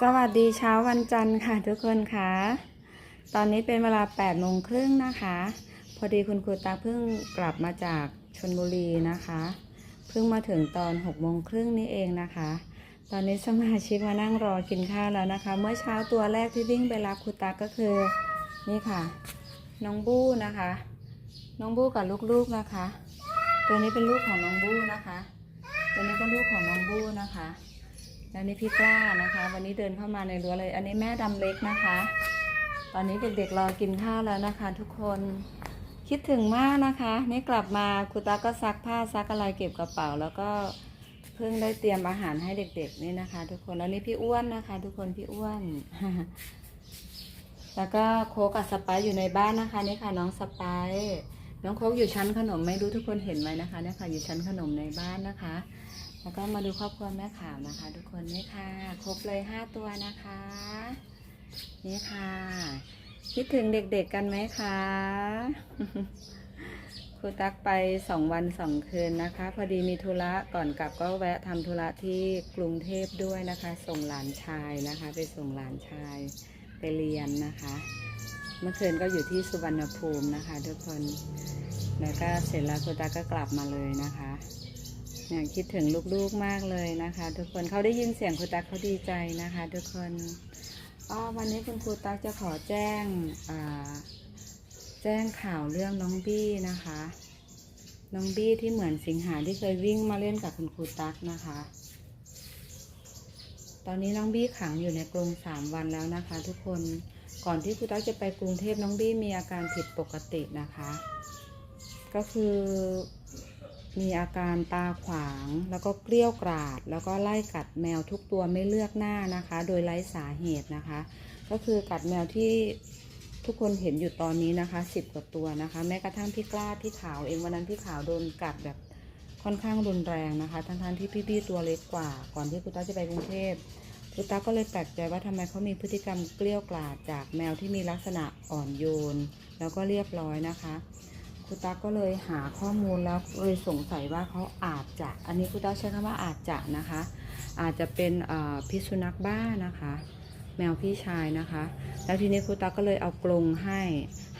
สวัสดีเช้าวันจันทร์ค่ะทุกคนค่ะ ตอนนี้เป็นเวลา8โมงครึ่งนะคะ พอดีคุณครูตาเพิ่งกลับมาจากชนบุรีนะคะ เพิ่งมาถึงตอน6โมงครึ่งนี่เองนะคะ ตอนนี้สมาชิกมานั่งรอกินข้าวแล้วนะคะ เมื่อเช้าตัวแรกที่วิ่งไปรับครูตาก็คือ นี่ค่ะ น้องบู้นะคะ น้องบู้กับลูกๆนะคะ ตัวนี้เป็นลูกของน้องบู้นะคะ ตัวนี้ก็ลูกของน้องบู้นะคะ แล้วนี่พี่กล้านะคะ วันนี้เดินเข้ามาในรั้วเลย อันนี้แม่ดำเล็กนะคะ ตอนนี้เด็กๆรอกินข้าวแล้วนะคะ ทุกคนคิดถึงมากนะคะ นี่กลับมาครูตาก็ซักผ้าซักอะไรเก็บกระเป๋า แล้วก็เพิ่งได้เตรียมอาหารให้เด็ก ๆ นี่นะคะ ทุกคนแล้วนี่พี่อ้วนนะคะ ทุกคนพี่อ้วน แล้วก็โคกับสไปอยู่ในบ้านนะคะนี่ค่ะ น้องสไปน้องโคกอยู่ชั้นขนมไม่รู้ทุกคนเห็นไหมนะคะเนี่ยค่ะอยู่ชั้นขนมในบ้านนะคะ แล้วก็มาดูครอบครัวแม่ขาวนะคะ ทุกคนนี่ค่ะ ครบเลยห้าตัวนะคะ นี่ค่ะ คิดถึงเด็กๆกันไหมคะครูตักไปสองวันสองคืนนะคะ พอดีมีธุระก่อนกลับก็แวะทำธุระที่กรุงเทพด้วยนะคะ ส่งหลานชายนะคะ ไปส่งหลานชายไปเรียนนะคะ เมื่อคืนก็อยู่ที่สุวรรณภูมินะคะ ทุกคนแล้วก็เสร็จแล้วครูตักก็กลับมาเลยนะคะ เนี่ยคิดถึงลูกๆมากเลยนะคะ ทุกคนเขาได้ยินเสียงครูตั๊กเขาดีใจนะคะ ทุกคนอ๋อวันนี้คุณครูตั๊กจะขอแจ้งแจ้งข่าวเรื่องน้องบี้นะคะ น้องบี้ที่เหมือนสิงหาที่เคยวิ่งมาเล่นกับคุณครูตั๊กนะคะ ตอนนี้น้องบี้ขังอยู่ในกรงสามวันแล้วนะคะ ทุกคนก่อนที่ครูตั๊กจะไปกรุงเทพน้องบี้มีอาการผิดปกตินะคะ ก็คือ มีอาการตาขวาง แล้วก็เกลี้ยวกราด แล้วก็ไล่กัดแมวทุกตัวไม่เลือกหน้านะคะ โดยไร้สาเหตุนะคะ ก็คือกัดแมวที่ทุกคนเห็นอยู่ตอนนี้นะคะสิบกว่าตัวนะคะ แม้กระทั่งพี่กล้าพี่ขาวเองวันนั้นพี่ขาวโดนกัดแบบค่อนข้างรุนแรงนะคะ ทั้งๆที่พี่ๆตัวเล็กกว่า ก่อนที่คุณตาจะไปกรุงเทพคุณตาก็เลยแปลกใจว่าทำไมเขามีพฤติกรรมเกลี้ยวกราดจากแมวที่มีลักษณะอ่อนโยน แล้วก็เรียบร้อยนะคะ ครูตั๊กก็เลยหาข้อมูลแล้วเลยสงสัยว่าเขาอาจจะ อันนี้ครูตั๊กใช้คำว่าอาจจะนะคะ อาจจะเป็นพิษสุนัขบ้านะคะ แมวพี่ชายนะคะ แล้วทีนี้ครูตั๊กก็เลยเอากรงให้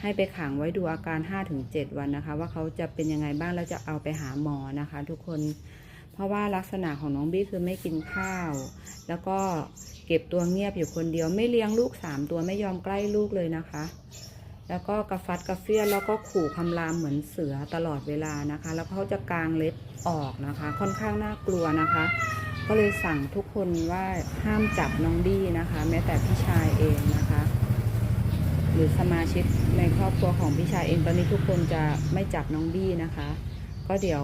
ให้ไปขังไว้ดูอาการ 5-7 วันนะคะ ว่าเขาจะเป็นยังไงบ้างแล้วจะเอาไปหาหมอนะคะ ทุกคนเพราะว่าลักษณะของน้องบี้คือไม่กินข้าว แล้วก็เก็บตัวเงียบอยู่คนเดียวไม่เลี้ยงลูกสามตัวไม่ยอมใกล้ลูกเลยนะคะ แล้วก็กระฟัดกระเฟียนแล้วก็ขู่คำรามเหมือนเสือตลอดเวลานะคะ แล้วเขาจะกางเล็บออกนะคะ ค่อนข้างน่ากลัวนะคะ ก็เลยสั่งทุกคนว่าห้ามจับน้องบี้นะคะ แม้แต่พี่ชายเองนะคะ หรือสมาชิกในครอบครัวของพี่ชายเองตอนนี้ทุกคนจะไม่จับน้องบี้นะคะ ก็เดี๋ยว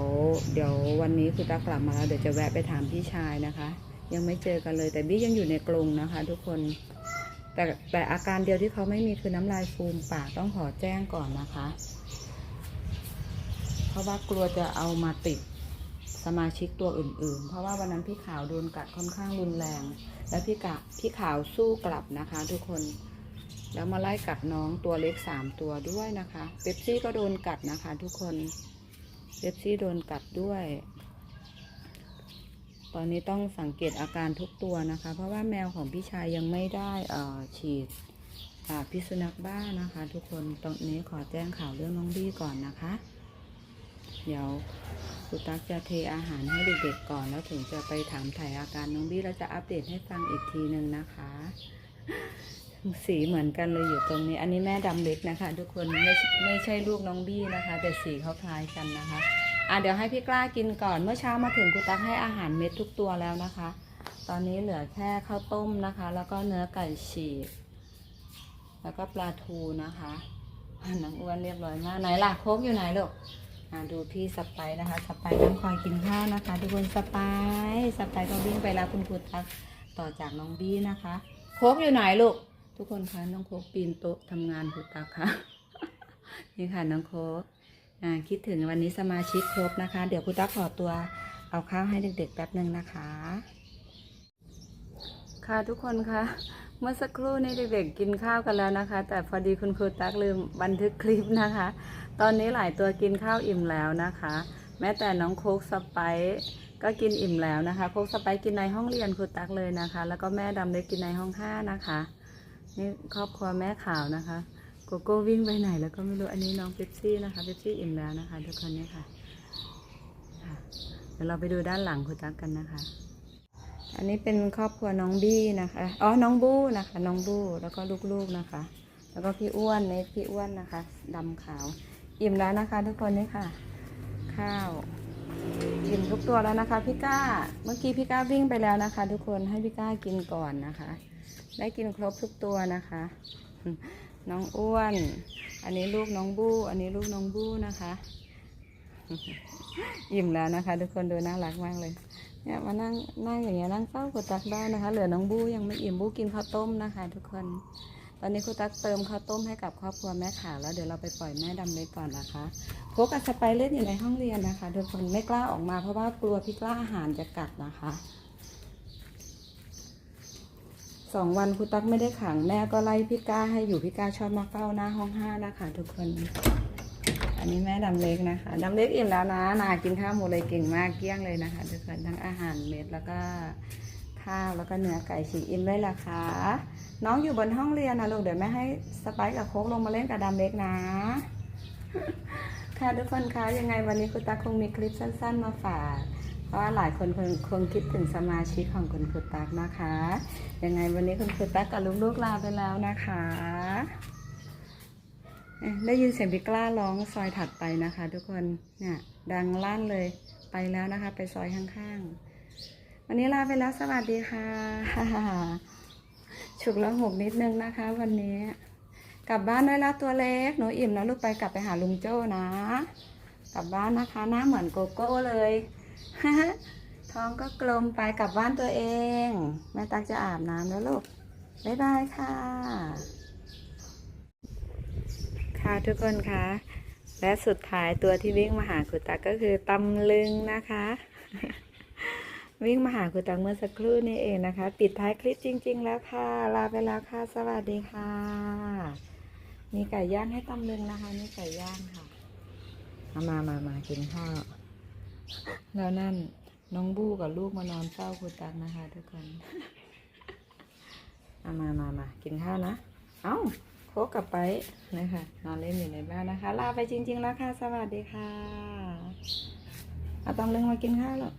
เดี๋ยววันนี้คุณตากลับมาแล้วเดี๋ยวจะแวะไปถามพี่ชายนะคะ ยังไม่เจอกันเลยแต่บี้ยังอยู่ในกรงนะคะ ทุกคน แต่แต่อาการเดียวที่เขาไม่มีคือน้ำลายฟูมปากต้องขอแจ้งก่อนนะคะ เพราะว่ากลัวจะเอามาติดสมาชิกตัวอื่น ๆ เพราะว่าวันนั้นพี่ขาวโดนกัดค่อนข้างรุนแรง แล้วพี่กะพี่ขาวสู้กลับนะคะ ทุกคน แล้วมาไล่กัดน้องตัวเล็กสามตัวด้วยนะคะเป๊ปซี่ก็โดนกัดนะคะ ทุกคนเป๊ปซี่โดนกัดด้วย ตอนนี้ต้องสังเกตอาการทุกตัวนะคะ เพราะว่าแมวของพี่ชายยังไม่ได้ฉีดพิษสุนัขบ้านะคะ ทุกคนตรงนี้ขอแจ้งข่าวเรื่องน้องบี้ก่อนนะคะ เดี๋ยวคุณตั๊กจะเทอาหารให้เด็กๆก่อน แล้วถึงจะไปถามถ่ายอาการน้องบี้แล้วจะอัปเดตให้ฟังอีกทีหนึ่งนะคะ สีเหมือนกันเลยอยู่ตรงนี้ อันนี้แม่ดำเล็กนะคะ ทุกคนไม่ไม่ใช่ลูกน้องบี้นะคะ แต่สีเขาคล้ายกันนะคะ อะเดี๋ยวให้พี่กล้ากินก่อน เมื่อเช้ามาถึงกูตักให้อาหารเม็ดทุกตัวแล้วนะคะ ตอนนี้เหลือแค่ข้าวต้มนะคะ แล้วก็เนื้อไก่ฉีก แล้วก็ปลาทูนะคะน้องอ้วนเรียบร้อยมากไหนล่ะโคกอยู่ไหนลูกอะดูพี่สไปนะคะ สไปนั่งคอยกินข้าวนะคะ ทุกคนสไปสไปก็วิ่งไปแล้วคุณครูตักต่อจากน้องบี้นะคะ โคกอยู่ไหนลูก ทุกคนคะน้องโคกปีนโต๊ะทำงานครูตักค่ะ นี่ค่ะน้องโคก คิดถึงวันนี้สมาชิกครบนะคะ เดี๋ยวคุณตั๊กขอตัวเอาข้าวให้เด็กๆแป๊บหนึ่งนะคะ ค่ะทุกคนคะเมื่อสักครู่นี้เด็กๆกินข้าวกันแล้วนะคะ แต่พอดีคุณครูตั๊กลืมบันทึกคลิปนะคะ ตอนนี้หลายตัวกินข้าวอิ่มแล้วนะคะ แม้แต่น้องโคกสไปซ์ก็กินอิ่มแล้วนะคะ โคกสไปซ์กินในห้องเรียนครูตั๊กเลยนะคะ แล้วก็แม่ดำได้กินในห้องห้านะคะ นี่ครอบครัวแม่ขาวนะคะ โกโก้วิ่งไปไหนแล้วก็ไม่รู้ อันนี้น้องเป๊ปซี่นะคะเป๊ปซี่อิ่มแล้วนะคะทุกคนเนี่ยค่ะ เดี๋ยวเราไปดูด้านหลังครูตักกันนะคะ อันนี้เป็นครอบครัวน้องบี้นะคะ อ๋อ น้องบู้นะคะ น้องบู้แล้วก็ลูกๆนะคะ แล้วก็พี่อ้วนเนทพี่อ้วนนะคะดำขาว อิ่มแล้วนะคะ ทุกคนนี่ค่ะ ข้าวอิ่มทุกตัวแล้วนะคะพี่ก้า เมื่อกี้พี่ก้าวิ่งไปแล้วนะคะ ทุกคนให้พี่ก้ากินก่อนนะคะ ได้กินครบทุกตัวนะคะ น้องอ้วน อันนี้ลูกน้องบู้ อันนี้ลูกน้องบู้นะคะ อิ่มแล้วนะคะ ทุกคนดูน่ารักมากเลยเนี่ยมานั่งนั่งอย่างเงี้ยนั่งเฝ้าครูตักได้นะคะ เหลือน้องบู้ยังไม่อิ่มบู้กินข้าวต้มนะคะ ทุกคน ตอนนี้ครูตักเติมข้าวต้มให้กับครอบครัวแม่ขาวแล้วเดี๋ยวเราไปปล่อยแม่ดำเล็กก่อนนะคะโคกกัสไปเล่นอยู่ในห้องเรียนนะคะทุกคนไม่กล้าออกมาเพราะว่ากลัวพี่กล้าอาหารจะกัดนะคะ สองวันครูตั๊กไม่ได้ขังแม่ก็ไล่พี่ก้าให้อยู่พี่ก้าชอบมาเฝ้าหน้าห้องห้านะคะทุกคน อันนี้แม่ดำเล็กนะคะดำเล็กอิ่มแล้วนะนากินข้าวหมดเลยเก่งมากเกลี้ยงเลยนะคะทุกคนทั้งอาหารเม็ดแล้วก็ข้าวแล้วก็เนื้อไก่ฉีกอิ่มเลยล่ะคะน้องอยู่บนห้องเรียนนะลูกเดี๋ยวแม่ให้สไปซ์กับโค้กลงมาเล่นกับดำเล็กนะค่ะทุกคนคะยังไงวันนี้คุณตาคงมีคลิปสั้น ๆ มาฝาก เพราะว่าหลายคนคงคงคิดถึงสมาชิกของคุณครูตักนะคะ ยังไงวันนี้คุณครูตักกับลูกๆลาไปแล้วนะคะ ได้ยินเสียงพี่กล้าร้องซอยถัดไปนะคะ ทุกคนเนี่ยดังลั่นเลยไปแล้วนะคะ ไปซอยข้างๆ วันนี้ลาไปแล้วสวัสดีค่ะ ฉุกละหกนิดนึงนะคะ วันนี้ กลับบ้านได้แล้วตัวเล็กหนูอิ่มแล้วลูกไปกลับไปหาลุงโจ้นะ กลับบ้านนะคะหน้าเหมือนโกโก้เลย ท้องก็กลมไปกลับบ้านตัวเอง แม่ตักจะอาบน้ำแล้วลูก บ๊ายบายค่ะ ค่ะทุกคนคะ และสุดท้ายตัวที่วิ่งมาหาคุณตักก็คือตำลึงนะคะ วิ่งมาหาคุณตักเมื่อสักครู่นี้เองนะคะ ปิดท้ายคลิปจริง ๆ แล้วค่ะ ลาไปแล้วค่ะ สวัสดีค่ะ มีไก่ย่างให้ตำลึงนะคะนี่ไก่ย่างค่ะเอามามามากินข้าว แล้วนั่นน้องบู้กับลูกมานอนเฝ้าคุตักนะคะทุกคนเอามามามากินข้าวนะ เอ้าโคกกลับไปนะคะนอนเล่นอยู่ในบ้านนะคะ ลาไปจริง ๆ แล้วค่ะ สวัสดีค่ะเอาตองเลึงมากินข้าวแล้ว